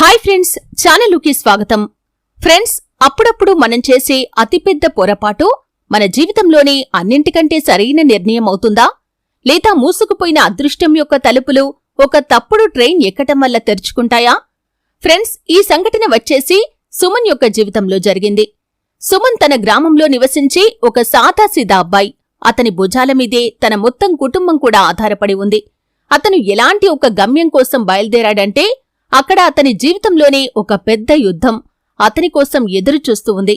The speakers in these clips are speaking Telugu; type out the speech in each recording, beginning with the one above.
హాయ్ ఫ్రెండ్స్ ఛానల్కి స్వాగతం. ఫ్రెండ్స్ అప్పుడప్పుడు మనం చేసే అతిపెద్ద పొరపాటు మన జీవితంలోనే అన్నింటికంటే సరైన నిర్ణయం అవుతుందా? లేదా మూసుకుపోయిన అదృష్టం యొక్క తలుపులు ఒక తప్పుడు ట్రైన్ ఎక్కటం వల్ల తెరుచుకుంటాయా? ఫ్రెండ్స్ ఈ సంఘటన వచ్చేసి సుమన్ యొక్క జీవితంలో జరిగింది. సుమన్ తన గ్రామంలో నివసించి ఒక సాదాసీదా అబ్బాయి. అతని భుజాల మీదే తన మొత్తం కుటుంబం కూడా ఆధారపడి ఉంది. అతను ఎలాంటి ఒక గమ్యం కోసం బయలుదేరాడంటే అక్కడ అతని జీవితంలోనే ఒక పెద్ద యుద్ధం. అతని కోసం ఎదురు చూస్తూ ఉంది.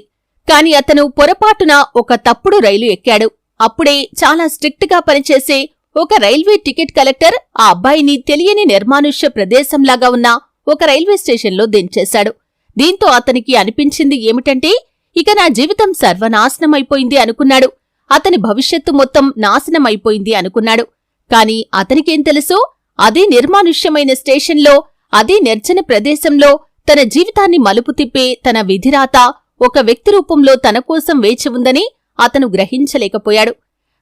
కాని అతను పొరపాటున ఒక తప్పుడు రైలు ఎక్కాడు. అప్పుడే చాలా స్ట్రిక్ట్గా పనిచేసే ఒక రైల్వే టికెట్ కలెక్టర్ ఆ అబ్బాయిని తెలియని నిర్మానుష్య ప్రదేశంలాగా ఉన్న ఒక రైల్వే స్టేషన్లో దించేశాడు. దీంతో అతనికి అనిపించింది ఏమిటంటే ఇక నా జీవితం సర్వనాశనమైపోయింది అనుకున్నాడు. అతని భవిష్యత్తు మొత్తం నాశనమైపోయింది అనుకున్నాడు. కాని అతనికేం తెలుసు? అదే నిర్మానుష్యమైన స్టేషన్లో అదే నిర్జన ప్రదేశంలో తన జీవితాన్ని మలుపు తిప్పే తన విధిరాత ఒక వ్యక్తి రూపంలో తన కోసం వేచి ఉందని అతను గ్రహించలేకపోయాడు.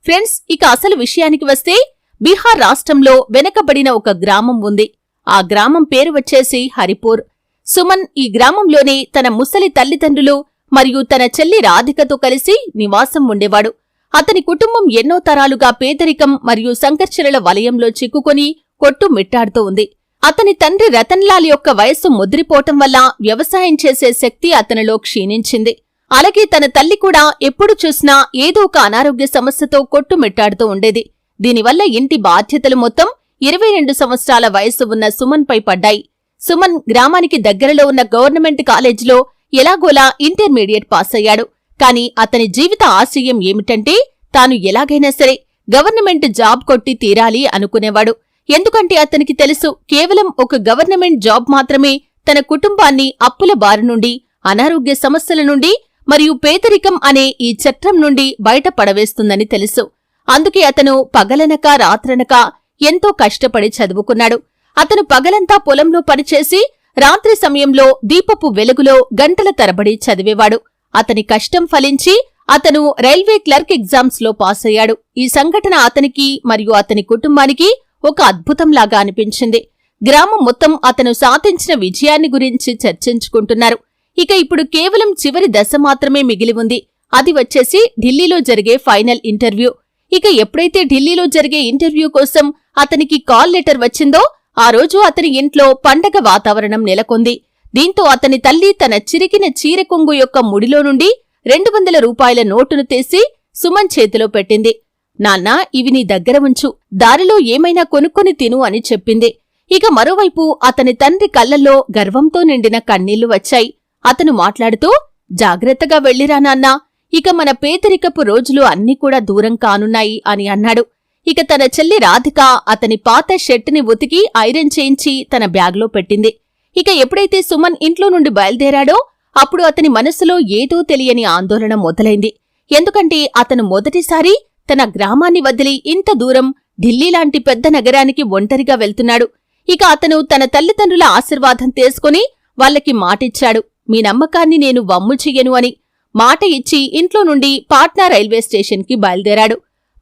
ఫ్రెండ్స్ ఇక అసలు విషయానికి వస్తే బీహార్ రాష్ట్రంలో వెనకబడిన ఒక గ్రామం ఉంది. ఆ గ్రామం పేరు వచ్చేసి హరిపూర్. సుమన్ ఈ గ్రామంలోనే తన ముసలి తల్లిదండ్రులు మరియు తన చెల్లి రాధికతో కలిసి నివాసం ఉండేవాడు. అతని కుటుంబం ఎన్నో తరాలుగా పేదరికం మరియు సంకర్షణల వలయంలో చిక్కుకొని కొట్టుమిట్టాడుతూ ఉంది. అతని తండ్రి రతన్లాల్ యొక్క వయస్సు ముద్రిపోవటం వల్ల వ్యవసాయం చేసే శక్తి అతనిలో క్షీణించింది. అలాగే తన తల్లి కూడా ఎప్పుడు చూసినా ఏదో ఒక అనారోగ్య సమస్యతో కొట్టుమిట్టాడుతూ ఉండేది. దీనివల్ల ఇంటి బాధ్యతలు మొత్తం ఇరవై రెండు సంవత్సరాల వయస్సు ఉన్న సుమన్ పై పడ్డాయి. సుమన్ గ్రామానికి దగ్గరలో ఉన్న గవర్నమెంట్ కాలేజీలో ఎలాగోలా ఇంటర్మీడియట్ పాస్ అయ్యాడు. కాని అతని జీవిత ఆశయం ఏమిటంటే తాను ఎలాగైనా సరే గవర్నమెంట్ జాబ్ కొట్టి తీరాలి అనుకునేవాడు. ఎందుకంటే అతనికి తెలుసు కేవలం ఒక గవర్నమెంట్ జాబ్ మాత్రమే తన కుటుంబాన్ని అప్పుల బారి నుండి అనారోగ్య సమస్యల నుండి మరియు పేదరికం అనే ఈ చట్రం నుండి బయట పడవేస్తుందని తెలుసు. అందుకే అతను పగలనక రాత్రనక ఎంతో కష్టపడి చదువుకున్నాడు. అతను పగలంతా పొలంలో పనిచేసి రాత్రి సమయంలో దీపపు వెలుగులో గంటల తరబడి చదివేవాడు. అతని కష్టం ఫలించి అతను రైల్వే క్లర్క్ ఎగ్జామ్స్లో పాస్ అయ్యాడు ఈ సంఘటన అతనికి మరియు అతని కుటుంబానికి ఒక అద్భుతంలాగా అనిపించింది. గ్రామం మొత్తం అతను సాధించిన విజయాన్ని గురించి చర్చించుకుంటున్నారు. ఇక ఇప్పుడు కేవలం చివరి దశ మాత్రమే మిగిలి ఉంది. అది వచ్చేసి ఢిల్లీలో జరిగే ఫైనల్ ఇంటర్వ్యూ. ఇక ఎప్పుడైతే ఢిల్లీలో జరిగే ఇంటర్వ్యూ కోసం అతనికి కాల్ లెటర్ వచ్చిందో ఆ రోజు అతని ఇంట్లో పండగ వాతావరణం నెలకొంది. దీంతో అతని తల్లి తన చిరికిన చీర కొంగు యొక్క ముడిలో నుండి రెండు వందల రూపాయల నోటును తీసి సుమన్ చేతిలో పెట్టింది. నాన్నా ఇవి నీ దగ్గర ఉంచు. దారిలో ఏమైనా కొనుక్కొని తిను అని చెప్పింది. ఇక మరోవైపు అతని తండ్రి కళ్ళల్లో గర్వంతో నిండిన కన్నీళ్ళు వచ్చాయి. అతను మాట్లాడుతూ జాగ్రత్తగా వెళ్ళిరా నాన్నా. ఇక మన పేదరికపు రోజులు అన్నీ కూడా దూరం కానున్నాయి అని అన్నాడు. ఇక తన చెల్లి రాధిక అతని పాత షర్టుని ఉతికి ఐరన్ చేయించి తన బ్యాగ్లో పెట్టింది. ఇక ఎప్పుడైతే సుమన్ ఇంట్లో నుండి బయలుదేరాడో అప్పుడు అతని మనసులో ఏదో తెలియని ఆందోళన మొదలైంది. ఎందుకంటే అతను మొదటిసారి తన గ్రామాన్ని వదిలి ఇంత దూరం ఢిల్లీ లాంటి పెద్ద నగరానికి ఒంటరిగా వెళ్తున్నాడు. ఇక అతను తన తల్లిదండ్రుల ఆశీర్వాదం తీసుకుని వాళ్ళకి మాటిచ్చాడు. మీ నమ్మకాన్ని నేను వమ్ము చెయ్యను అని మాట ఇచ్చి ఇంట్లో నుండి పాట్నా రైల్వే స్టేషన్కి బయలుదేరాడు.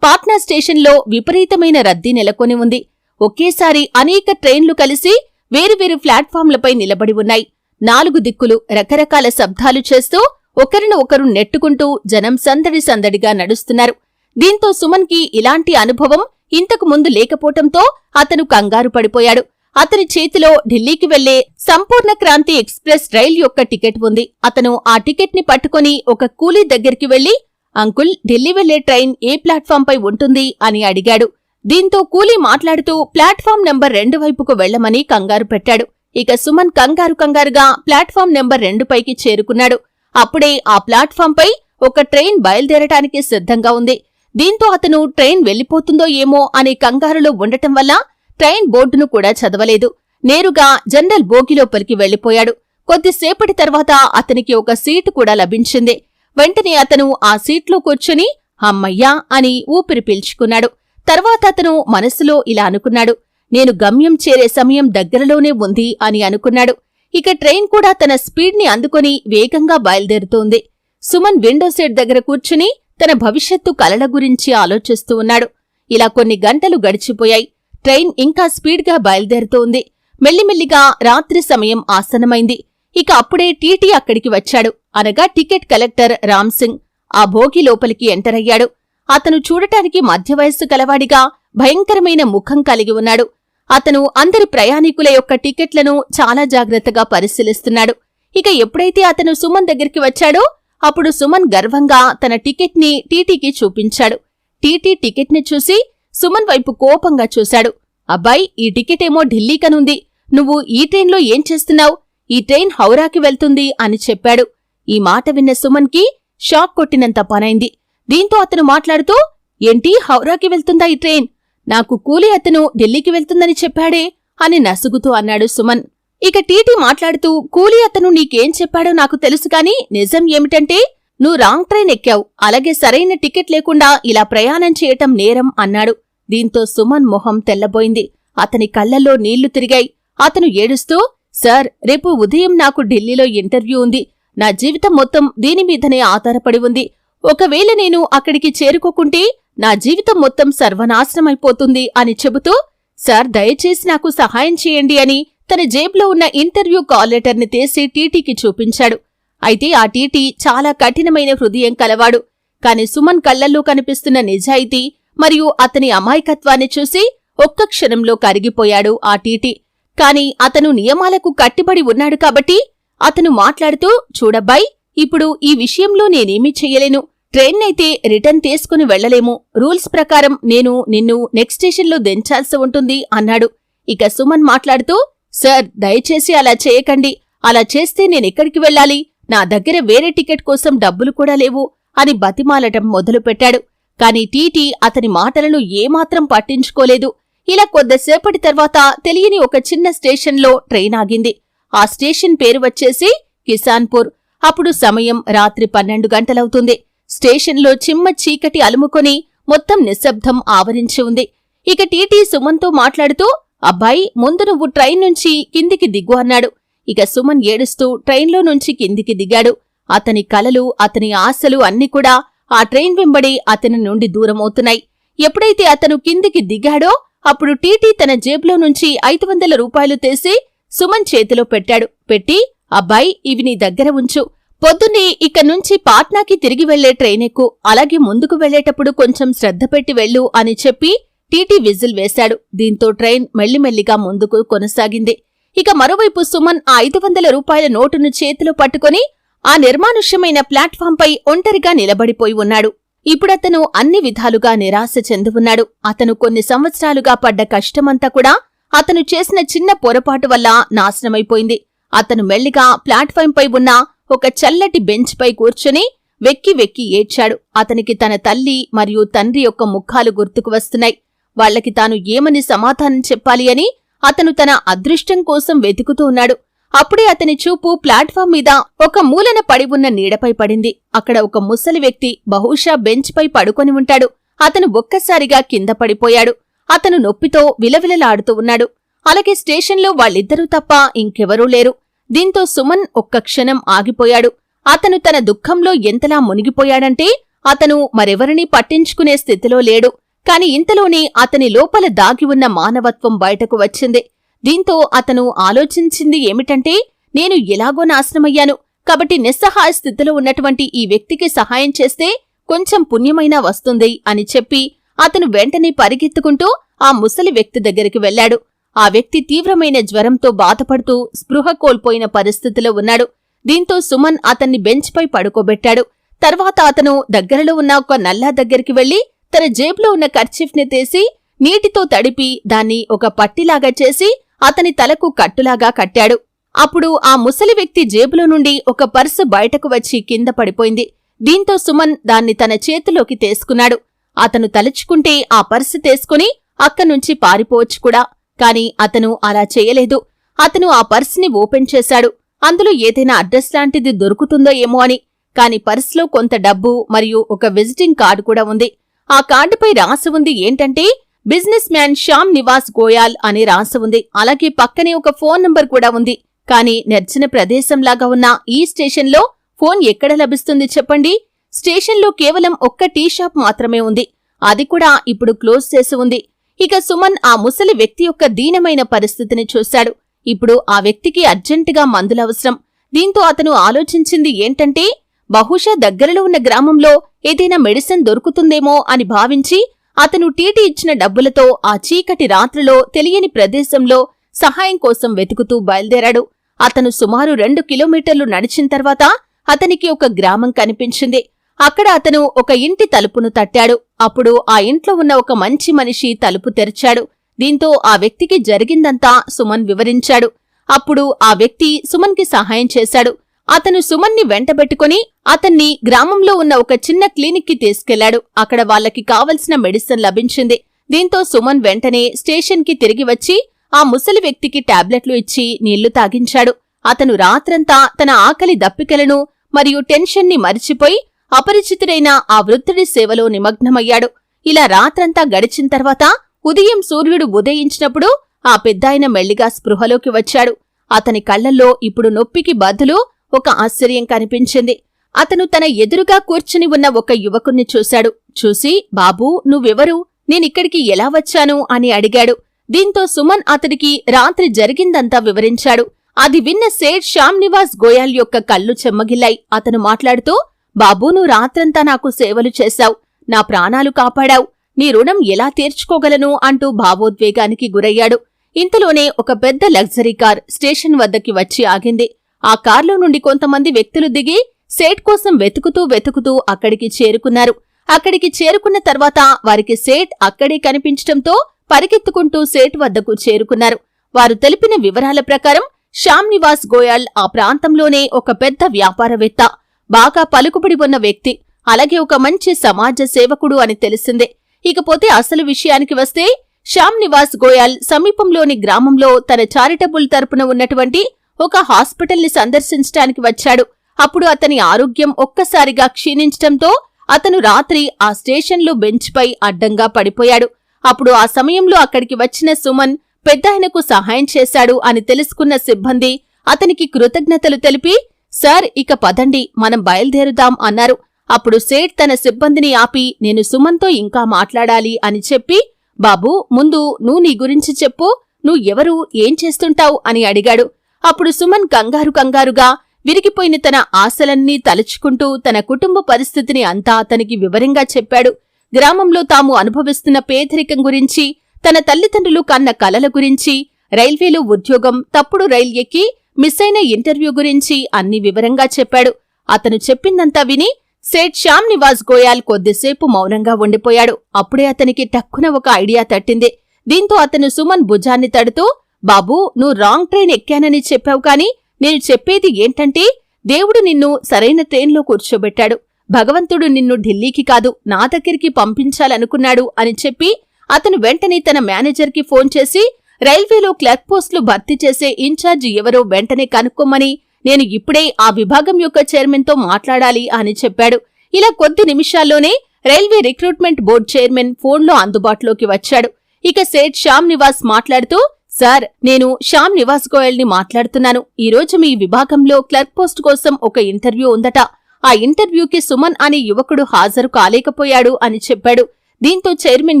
పాట్నా స్టేషన్లో విపరీతమైన రద్దీ నెలకొని ఉంది. ఒకేసారి అనేక ట్రైన్లు కలిసి వేరువేరు ప్లాట్ఫామ్లపై నిలబడి ఉన్నాయి. నాలుగు దిక్కులు రకరకాల శబ్దాలు చేస్తూ ఒకరిని ఒకరు నెట్టుకుంటూ జనం సందడి సందడిగా నడుస్తున్నారు. దీంతో సుమన్కి ఇలాంటి అనుభవం ఇంతకు ముందు లేకపోవటంతో అతను కంగారు పడిపోయాడు. అతని చేతిలో ఢిల్లీకి వెళ్ళే సంపూర్ణ క్రాంతి ఎక్స్ప్రెస్ రైల్ యొక్క టికెట్ ఉంది. అతను ఆ టికెట్ని పట్టుకుని ఒక కూలీ దగ్గరికి వెళ్ళి అంకుల్ ఢిల్లీ వెళ్ళే ట్రైన్ ఏ ప్లాట్ఫామ్ పై ఉంటుంది? అని అడిగాడు. దీంతో కూలీ మాట్లాడుతూ ప్లాట్ఫామ్ నెంబర్ రెండు వైపుకు వెళ్ళమని కంగారు పెట్టాడు. ఇక సుమన్ కంగారు కంగారుగా ప్లాట్ఫామ్ నెంబర్ రెండు పైకి చేరుకున్నాడు. అప్పుడే ఆ ప్లాట్ఫామ్ పై ఒక ట్రైన్ బయలుదేరటానికి సిద్ధంగా ఉంది. దీంతో అతను ట్రైన్ వెళ్ళిపోతుందో ఏమో అనే కంగారులో ఉండటం వల్ల ట్రైన్ బోర్డును కూడా చదవలేదు. నేరుగా జనరల్ బోగిలోపలికి వెళ్ళిపోయాడు కొద్దిసేపటి తర్వాత అతనికి ఒక సీటు కూడా లభించింది. వెంటనే అతను ఆ సీట్లో కూర్చుని అమ్మయ్యా అని ఊపిరి పీల్చుకున్నాడు. తర్వాత అతను మనసులో ఇలా అనుకున్నాడు. నేను గమ్యం చేరే సమయం దగ్గరలోనే ఉంది అని అనుకున్నాడు. ఇక ట్రైన్ కూడా తన స్పీడ్ని అందుకొని వేగంగా బయలుదేరుతోంది. సుమన్ విండో సీట్ దగ్గర కూర్చుని తన భవిష్యత్తు కలల గురించి ఆలోచిస్తూ ఉన్నాడు. ఇలా కొన్ని గంటలు గడిచిపోయాయి. ట్రైన్ ఇంకా స్పీడ్గా బయలుదేరుతోంది. మెల్లిమెల్లిగా రాత్రి సమయం ఆసనమైంది ఇక అప్పుడే టీటీ అక్కడికి వచ్చాడు. అనగా టికెట్ కలెక్టర్ రామ్ సింగ్. ఆ భోగి లోపలికి ఎంటర్ అయ్యాడు. అతను చూడటానికి మధ్య వయస్సు కలవాడిగా భయంకరమైన ముఖం కలిగి ఉన్నాడు. అతను అందరి ప్రయాణికుల యొక్క టికెట్లను చాలా జాగ్రత్తగా పరిశీలిస్తున్నాడు. ఇక ఎప్పుడైతే అతను సుమన్ దగ్గరికి వచ్చాడో అప్పుడు సుమన్ గర్వంగా తన టికెట్ని టీటీకి చూపించాడు. టీటీ టికెట్ని చూసి సుమన్ వైపు కోపంగా చూశాడు. అబ్బాయి ఈ టికెట్ ఏమో ఢిల్లీకనుంది నువ్వు ఈ ట్రైన్లో ఏం చేస్తున్నావు? ఈ ట్రైన్ హౌరాకి వెళ్తుంది అని చెప్పాడు. ఈ మాట విన్న సుమన్కి షాక్ కొట్టినంత పనైంది. దీంతో అతను మాట్లాడుతూ ఏంటి హౌరాకి వెళ్తుందా ఈ ట్రైన్? నాకు కూలి అతను ఢిల్లీకి వెళ్తుందని చెప్పాడే అని నసుగుతూ అన్నాడు సుమన్. ఇక టీటీ మాట్లాడుతూ కూలీ అతను నీకేం చెప్పాడో నాకు తెలుసు కాని నిజం ఏమిటంటే నువ్వు రాంగ్ ట్రైన్ ఎక్కావు. అలాగే సరైన టికెట్ లేకుండా ఇలా ప్రయాణం చేయటం నేరం అన్నాడు. దీంతో సుమన్ మొహం తెల్లబోయింది. అతని కళ్ళల్లో నీళ్ళు తిరిగాయి. అతను ఏడుస్తూ సార్ రేపు ఉదయం నాకు ఢిల్లీలో ఇంటర్వ్యూ ఉంది. నా జీవితం మొత్తం దీని మీదనే ఆధారపడి ఉంది. ఒకవేళ నేను అక్కడికి చేరుకోకుంటే నా జీవితం మొత్తం సర్వనాశనమైపోతుంది అని చెబుతూ సార్ దయచేసి నాకు సహాయం చేయండి అని తన జేబులో ఉన్న ఇంటర్వ్యూ కాల్ లెటర్ని తీసి టీటీకి చూపించాడు. అయితే ఆ టీటీ చాలా కఠినమైన హృదయం కలవాడు. కాని సుమన్ కళ్ళల్లో కనిపిస్తున్న నిజాయితీ మరియు అతని అమాయకత్వాన్ని చూసి ఒక్క క్షణంలో కరిగిపోయాడు ఆ టీటీ. కాని అతను నియమాలకు కట్టిబడి ఉన్నాడు కాబట్టి అతను మాట్లాడుతూ చూడబ్బాయ్ ఇప్పుడు ఈ విషయంలో నేనేమీ చెయ్యలేను ట్రైన్ అయితే రిటర్న్ తీసుకుని వెళ్ళలేము రూల్స్ ప్రకారం నేను నిన్ను నెక్స్ట్ స్టేషన్లో దించాల్సి ఉంటుంది అన్నాడు. ఇక సుమన్ మాట్లాడుతూ సార్ దయచేసి అలా చేయకండి. అలా చేస్తే నేనెక్కడికి వెళ్ళాలి? నా దగ్గర వేరే టికెట్ కోసం డబ్బులు కూడా లేవు అని బతిమాలటం మొదలుపెట్టాడు. కాని టీటీ అతని మాటలను ఏమాత్రం పట్టించుకోలేదు. ఇలా కొద్దిసేపటి తర్వాత తెలియని ఒక చిన్న స్టేషన్లో ట్రైన్ ఆగింది. ఆ స్టేషన్ పేరు వచ్చేసి కిసాన్పూర్. అప్పుడు సమయం రాత్రి పన్నెండు గంటలవుతుంది. స్టేషన్లో చిమ్మ చీకటి అలుముకొని మొత్తం నిశ్శబ్దం ఆవరించి ఉంది. ఇక టీటీ సుమన్తో మాట్లాడుతూ అబ్బాయి ముందు నువ్వు ట్రైన్ నుంచి కిందికి దిగు అన్నాడు. ఇక సుమన్ ఏడుస్తూ ట్రైన్లో నుంచి కిందికి దిగాడు. అతని కలలు అతని ఆశలు అన్ని కూడా ఆ ట్రైన్ వెంబడి అతని నుండి దూరమవుతున్నాయి. ఎప్పుడైతే అతను కిందికి దిగాడో అప్పుడు టీటీ తన జేబులో నుంచి ఐదు వందల రూపాయలు తీసి సుమన్ చేతిలో పెట్టాడు. పెట్టి అబ్బాయి ఇవి నీ దగ్గర ఉంచు. పొద్దున్నే ఇక నుంచి పాట్నాకి తిరిగి వెళ్ళే ట్రైన్ ఎక్కు. అలాగే ముందుకు వెళ్ళేటప్పుడు కొంచెం శ్రద్ధ పెట్టి వెళ్ళు అని చెప్పి టీటీ విజిల్ వేశాడు. దీంతో ట్రైన్ మెల్లిమెల్లిగా ముందుకు కొనసాగింది. ఇక మరోవైపు సుమన్ ఆ ఐదు వందల రూపాయల నోటును చేతిలో పట్టుకుని ఆ నిర్మానుష్యమైన ప్లాట్ఫాంపై ఒంటరిగా నిలబడిపోయి ఉన్నాడు. ఇప్పుడతను అన్ని విధాలుగా నిరాశ చెంది ఉన్నాడు. అతను కొన్ని సంవత్సరాలుగా పడ్డ కష్టమంతా కూడా అతను చేసిన చిన్న పొరపాటు వల్ల నాశనమైపోయింది. అతను మెల్లిగా ప్లాట్ఫాంపై ఉన్న ఒక చల్లటి బెంచ్పై కూర్చుని వెక్కి వెక్కి ఏడ్చాడు. అతనికి తన తల్లి మరియు తండ్రి యొక్క ముఖాలు గుర్తుకు వస్తున్నాయి. వాళ్ళకి తాను ఏమని సమాధానం చెప్పాలి అని అతను తన అదృష్టం కోసం వెతుకుతూ ఉన్నాడు. అప్పుడే అతని చూపు ప్లాట్ఫామ్ మీద ఒక మూలన పడి ఉన్న నీడపై పడింది. అక్కడ ఒక ముసలి వ్యక్తి బహుశా బెంచ్పై పడుకొని ఉంటాడు. అతను ఒక్కసారిగా కింద పడిపోయాడు. అతను నొప్పితో విలవిలలాడుతూ ఉన్నాడు. అలాగే స్టేషన్లో వాళ్ళిద్దరూ తప్ప ఇంకెవరూ లేరు. దీంతో సుమన్ ఒక్క క్షణం ఆగిపోయాడు. అతను తన దుఃఖంలో ఎంతలా మునిగిపోయాడంటే అతను మరెవరినీ పట్టించుకునే స్థితిలో లేడు. కాని ఇంతలోనే అతని లోపల దాగి ఉన్న మానవత్వం బయటకు వచ్చింది. దీంతో అతను ఆలోచించింది ఏమిటంటే నేను ఎలాగో నాశనమయ్యాను. కాబట్టి నిస్సహాయ స్థితిలో ఉన్నటువంటి ఈ వ్యక్తికి సహాయం చేస్తే కొంచెం పుణ్యమైనా వస్తుంది అని చెప్పి అతను వెంటనే పరిగెత్తుకుంటూ ఆ ముసలి వ్యక్తి దగ్గరికి వెళ్ళాడు ఆ వ్యక్తి తీవ్రమైన జ్వరంతో బాధపడుతూ స్పృహ కోల్పోయిన పరిస్థితిలో ఉన్నాడు. దీంతో సుమన్ అతన్ని బెంచ్పై పడుకోబెట్టాడు. తర్వాత అతను దగ్గరలో ఉన్న ఒక నల్లా దగ్గరికి వెళ్ళి తన జేబులో ఉన్న కర్చీఫ్ని తీసి నీటితో తడిపి దాన్ని ఒక పట్టిలాగా చేసి అతని తలకు కట్టులాగా కట్టాడు. అప్పుడు ఆ ముసలి వ్యక్తి జేబులో నుండి ఒక పర్సు బయటకు వచ్చి కింద పడిపోయింది. దీంతో సుమన్ దాన్ని తన చేతిలోకి తీసుకున్నాడు. అతను తలుచుకుంటే ఆ పర్సు తీసుకుని అక్కనుంచి పారిపోవచ్చు కూడా కాని అతను అలా చేయలేదు. అతను ఆ పర్సుని ఓపెన్ చేశాడు. అందులో ఏదైనా అడ్రస్ లాంటిది దొరుకుతుందో ఏమో అని కాని పర్సులో కొంత డబ్బు మరియు ఒక విజిటింగ్ కార్డు కూడా ఉంది. ఆ కార్డుపై రాసి ఉంది ఏంటంటే బిజినెస్ మ్యాన్ శ్యామ్ నివాస్ గోయాల్ అని రాసి ఉంది. అలాగే పక్కనే ఒక ఫోన్ నంబర్ కూడా ఉంది. కానీ నిర్జన ప్రదేశంలాగా ఉన్న ఈ స్టేషన్లో ఫోన్ ఎక్కడ లభిస్తుంది చెప్పండి? స్టేషన్లో కేవలం ఒక్క టీ షాప్ మాత్రమే ఉంది. అది కూడా ఇప్పుడు క్లోజ్ చేసి ఉంది. ఇక సుమన్ ఆ ముసలి వ్యక్తి యొక్క దీనమైన పరిస్థితిని చూశాడు. ఇప్పుడు ఆ వ్యక్తికి అర్జెంటుగా మందులవసరం దీంతో అతను ఆలోచించింది ఏంటంటే బహుశా దగ్గరలో ఉన్న గ్రామంలో ఏదైనా మెడిసిన్ దొరుకుతుందేమో అని భావించి అతను టీటీ ఇచ్చిన డబ్బులతో ఆ చీకటి రాత్రిలో తెలియని ప్రదేశంలో సహాయం కోసం వెతుకుతూ బయలుదేరాడు. అతను సుమారు రెండు కిలోమీటర్లు నడిచిన తర్వాత అతనికి ఒక గ్రామం కనిపించింది. అక్కడ అతను ఒక ఇంటి తలుపును తట్టాడు. అప్పుడు ఆ ఇంట్లో ఉన్న ఒక మంచి మనిషి తలుపు తెరిచాడు. దీంతో ఆ వ్యక్తికి జరిగిందంతా సుమన్ వివరించాడు. అప్పుడు ఆ వ్యక్తి సుమన్కి సహాయం చేశాడు. అతను సుమన్ని వెంటబెట్టుకుని అతన్ని గ్రామంలో ఉన్న ఒక చిన్న క్లినిక్కి తీసుకెళ్ళాడు. అక్కడ వాళ్ళకి కావలసిన మెడిసిన్ లభించింది. దీంతో సుమన్ వెంటనే స్టేషన్కి తిరిగి వచ్చి ఆ ముసలి వ్యక్తికి టాబ్లెట్లు ఇచ్చి నీళ్ళు తాగించాడు. అతను రాత్రంతా తన ఆకలి దప్పికలను మరియు టెన్షన్ని మరిచిపోయి అపరిచితుడైన ఆ వృద్ధుడి సేవలో నిమగ్నమయ్యాడు. ఇలా రాత్రంతా గడిచిన తర్వాత ఉదయం సూర్యుడు ఉదయించినప్పుడు ఆ పెద్దాయన మెల్లిగా స్పృహలోకి వచ్చాడు. అతని కళ్ళల్లో ఇప్పుడు నొప్పికి బదులు ఒక ఆశ్చర్యం కనిపించింది. అతను తన ఎదురుగా కూర్చుని ఉన్న ఒక యువకుణ్ణి చూశాడు. చూసి బాబూ నువ్వెవరు? నేనిక్కడికి ఎలా వచ్చాను? అని అడిగాడు. దీంతో సుమన్ అతడికి రాత్రి జరిగిందంతా వివరించాడు. అది విన్న సేఠ్ శ్యామ్ నివాస్ గోయాల్ యొక్క కళ్ళు చెమ్మగిల్లాయి. అతను మాట్లాడుతూ బాబూ నువ్వు రాత్రంతా నాకు సేవలు చేశావు. నా ప్రాణాలు కాపాడావు. నీ రుణం ఎలా తీర్చుకోగలను? అంటూ భావోద్వేగానికి గురయ్యాడు. ఇంతలోనే ఒక పెద్ద లగ్జరీ కార్ స్టేషన్ వద్దకి వచ్చి ఆగింది. ఆ కార్లో నుండి కొంతమంది వ్యక్తులు దిగి సేట్ కోసం వెతుకుతూ వెతుకుతూ అక్కడికి చేరుకున్నారు. అక్కడికి చేరుకున్న తర్వాత వారికి సేట్ అక్కడే కనిపించటంతో పరిగెత్తుకుంటూ సేట్ వద్దకు చేరుకున్నారు. వారు తెలిపిన వివరాల ప్రకారం శ్యామ్ నివాస్ గోయల్ ఆ ప్రాంతంలోనే ఒక పెద్ద వ్యాపారవేత్త బాగా పలుకుబడి ఉన్న వ్యక్తి అలాగే ఒక మంచి సమాజ సేవకుడు అని తెలిసిందే. ఇకపోతే అసలు విషయానికి వస్తే శ్యామ్ నివాస్ గోయల్ సమీపంలోని గ్రామంలో తన చారిటబుల్ తరపున ఉన్నటువంటి ఒక హాస్పిటల్ని సందర్శించడానికి వచ్చాడు. అప్పుడు అతని ఆరోగ్యం ఒక్కసారిగా క్షీణించటంతో అతను రాత్రి ఆ స్టేషన్లో బెంచ్పై అడ్డంగా పడిపోయాడు. అప్పుడు ఆ సమయంలో అక్కడికి వచ్చిన సుమన్ పెద్దాయనకు సహాయం చేశాడు అని తెలుసుకున్న సిబ్బంది అతనికి కృతజ్ఞతలు తెలిపి సార్ ఇక పదండి మనం బయలుదేరుదాం అన్నారు. అప్పుడు సేట్ తన సిబ్బందిని ఆపి నేను సుమన్తో ఇంకా మాట్లాడాలి అని చెప్పి బాబూ ముందు నువ్వు నీ గురించి చెప్పు నువ్వు ఎవరు ఏం చేస్తుంటావు అని అడిగాడు. అప్పుడు సుమన్ కంగారు కంగారుగా విరిగిపోయిన తన ఆశలన్నీ తలుచుకుంటూ తన కుటుంబ పరిస్థితిని అంతా అతనికి వివరంగా చెప్పాడు. గ్రామంలో తాము అనుభవిస్తున్న పేదరికం గురించి తన తల్లిదండ్రులు కన్న కలల గురించి రైల్వేలో ఉద్యోగం తప్పుడు రైల్ ఎక్కి మిస్ అయిన ఇంటర్వ్యూ గురించి అన్ని వివరంగా చెప్పాడు. అతను చెప్పిందంతా విని సేట్ శ్యామ్ నివాస్ గోయాల్ కొద్దిసేపు మౌనంగా ఉండిపోయాడు. అప్పుడే అతనికి టక్కున ఒక ఐడియా తట్టింది. దీంతో అతను సుమన్ భుజాన్ని తడుతూ బాబూ నువ్వు రాంగ్ ట్రైన్ ఎక్కానని చెప్పావు కాని నేను చెప్పేది ఏంటంటే దేవుడు నిన్ను సరైన ట్రైన్లో కూర్చోబెట్టాడు. భగవంతుడు నిన్ను ఢిల్లీకి కాదు నా దగ్గరికి పంపించాలనుకున్నాడు అని చెప్పి అతను వెంటనే తన మేనేజర్కి ఫోన్ చేసి రైల్వేలో క్లర్క్ పోస్టులు భర్తీ చేసే ఇన్ఛార్జ్ ఎవరో వెంటనే కనుక్కోమని నేను ఇప్పుడే ఆ విభాగం యొక్క చైర్మన్తో మాట్లాడాలి అని చెప్పాడు. ఇలా కొద్ది నిమిషాల్లోనే రైల్వే రిక్రూట్మెంట్ బోర్డు చైర్మన్ ఫోన్లో అందుబాటులోకి వచ్చాడు. ఇక సేట్ శ్యామ్ నివాస్ మాట్లాడుతూ సార్ నేను శ్యామ్ నివాస్ గోయల్ని మాట్లాడుతున్నాను. ఈ రోజు మీ విభాగంలో క్లర్క్ పోస్ట్ కోసం ఒక ఇంటర్వ్యూ ఉందట. ఆ ఇంటర్వ్యూకి సుమన్ అనే యువకుడు హాజరు కాలేకపోయాడు అని చెప్పాడు. దీంతో చైర్మన్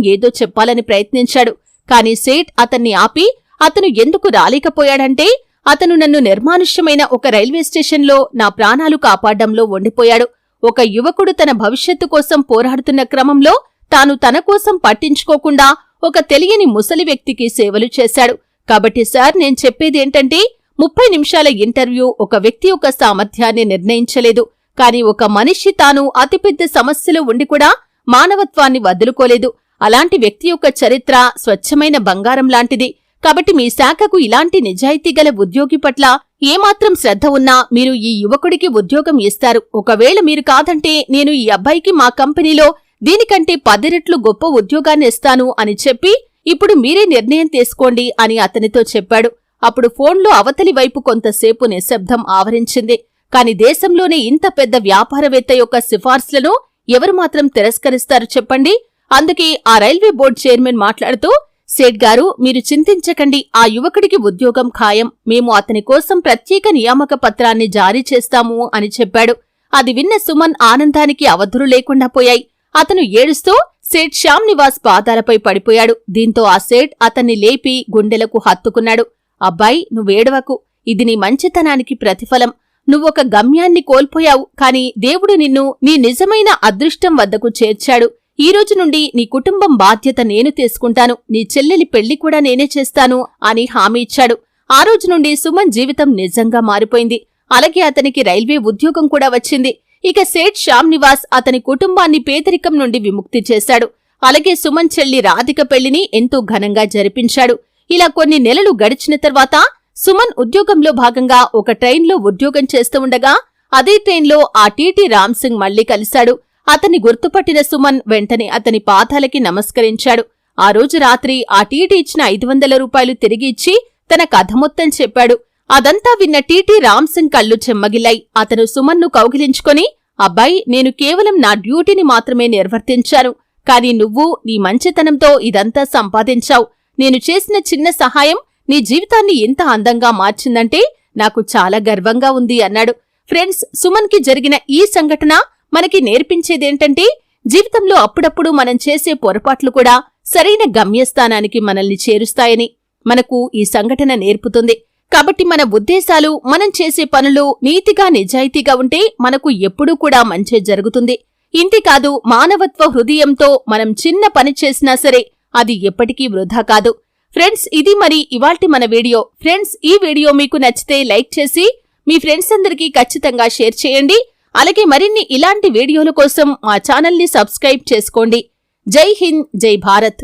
ఏదో చెప్పాలని ప్రయత్నించాడు. కాని సేట్ అతన్ని ఆపి అతను ఎందుకు రాలేకపోయాడంటే అతను నన్ను నిర్మానుష్యమైన ఒక రైల్వే స్టేషన్లో నా ప్రాణాలు కాపాడడంలో వండిపోయాడు ఒక యువకుడు తన భవిష్యత్తు కోసం పోరాడుతున్న క్రమంలో తాను తన కోసం పట్టించుకోకుండా ఒక తెలియని ముసలి వ్యక్తికి సేవలు చేశాడు. కాబట్టి సార్ నేను చెప్పేది ఏంటంటే ముప్పై నిమిషాల ఇంటర్వ్యూ ఒక వ్యక్తి యొక్క సామర్థ్యాన్ని నిర్ణయించలేదు. కానీ ఒక మనిషి తాను అతిపెద్ద సమస్యలో ఉండి కూడా మానవత్వాన్ని వదులుకోలేదు. అలాంటి వ్యక్తి యొక్క చరిత్ర స్వచ్ఛమైన బంగారం లాంటిది. కాబట్టి మీ శాఖకు ఇలాంటి నిజాయితీ గల ఉద్యోగి పట్ల ఏమాత్రం శ్రద్ధ ఉన్నా మీరు ఈ యువకుడికి ఉద్యోగం ఇస్తారు. ఒకవేళ మీరు కాదంటే నేను ఈ అబ్బాయికి మా కంపెనీలో దీనికంటే పది రెట్లు గొప్ప ఉద్యోగాన్ని ఇస్తాను అని చెప్పి ఇప్పుడు మీరే నిర్ణయం తీసుకోండి అని అతనితో చెప్పాడు. అప్పుడు ఫోన్లో అవతలి వైపు కొంతసేపు నిశ్శబ్దం ఆవరించింది. కాని దేశంలోనే ఇంత పెద్ద వ్యాపారవేత్త యొక్క సిఫార్సులను ఎవరు మాత్రం తిరస్కరిస్తారు చెప్పండి? అందుకే ఆ రైల్వే బోర్డు చైర్మన్ మాట్లాడుతూ సేట్ గారు మీరు చింతించకండి. ఆ యువకుడికి ఉద్యోగం ఖాయం. మేము అతని కోసం ప్రత్యేక నియామక పత్రాన్ని జారీ చేస్తాము అని చెప్పాడు. అది విన్న సుమన్ ఆనందానికి అవధులు లేకుండా పోయాయి. అతను ఏడుస్తూ సేట్ శ్యామ్ నివాస్ పాదాలపై పడిపోయాడు. దీంతో ఆ సేట్ అతన్ని లేపి గుండెలకు హత్తుకున్నాడు. అబ్బాయి నువ్వేడవకు ఇది నీ మంచితనానికి ప్రతిఫలం. నువ్వొక గమ్యాన్ని కోల్పోయావు కాని దేవుడు నిన్ను నీ నిజమైన అదృష్టం వద్దకు చేర్చాడు. ఈ రోజు నుండి నీ కుటుంబం బాధ్యత నేను తీసుకుంటాను. నీ చెల్లెలి పెళ్ళి కూడా నేనే చేస్తాను అని హామీ ఇచ్చాడు. ఆ రోజు నుండి సుమన్ జీవితం నిజంగా మారిపోయింది. అలాగే అతనికి రైల్వే ఉద్యోగం కూడా వచ్చింది. ఇక సేట్ శ్యామ్ నివాస్ అతని కుటుంబాన్ని పేదరికం నుండి విముక్తి చేశాడు. అలాగే సుమన్ చెల్లి రాధిక పెళ్ళిని ఎంతో ఘనంగా జరిపించాడు. ఇలా కొన్ని నెలలు గడిచిన తర్వాత సుమన్ ఉద్యోగంలో భాగంగా ఒక ట్రైన్లో ఉద్యోగం చేస్తూ ఉండగా అదే ట్రైన్లో ఆ టీటీ రామ్ సింగ్ మళ్ళీ కలిశాడు. అతన్ని గుర్తుపట్టిన సుమన్ వెంటనే అతని పాదాలకి నమస్కరించాడు. ఆ రోజు రాత్రి ఆ టీటీ ఇచ్చిన ఐదు వందల రూపాయలు తిరిగి ఇచ్చి తన కథ మొత్తం చెప్పాడు. అదంతా విన్న టీటీ రామ్ సింగ్ కళ్ళు చెమ్మగిల్లాయి. అతను సుమన్ను కౌగిలించుకొని అబ్బాయి నేను కేవలం నా డ్యూటీని మాత్రమే నిర్వర్తించాను. కాని నువ్వు నీ మంచితనంతో ఇదంతా సంపాదించావు. నేను చేసిన చిన్న సహాయం నీ జీవితాన్ని ఎంత అందంగా మార్చిందంటే నాకు చాలా గర్వంగా ఉంది అన్నాడు. ఫ్రెండ్స్ సుమన్కి జరిగిన ఈ సంఘటన మనకి నేర్పించేదేంటంటే జీవితంలో అప్పుడప్పుడు మనం చేసే పొరపాట్లు కూడా సరైన గమ్యస్థానానికి మనల్ని చేరుస్తాయని. మనకు ఈ సంఘటన నేర్పుతుంది. కాబట్టి మన ఉద్దేశాలు మనం చేసే పనులు నీతిగా నిజాయితీగా ఉంటే మనకు ఎప్పుడూ కూడా మంచే జరుగుతుంది. ఇంతేకాదు మానవత్వ హృదయంతో మనం చిన్న పని చేసినా సరే అది ఎప్పటికీ వృధా కాదు. ఫ్రెండ్స్ ఇది మరి ఇవాల్టి మన వీడియో. ఫ్రెండ్స్ ఈ వీడియో మీకు నచ్చితే లైక్ చేసి మీ ఫ్రెండ్స్ అందరికీ ఖచ్చితంగా షేర్ చేయండి. అలాగే మరిన్ని ఇలాంటి వీడియోల కోసం మా ఛానల్ని సబ్స్క్రైబ్ చేసుకోండి. జై హింద్ జై భారత్.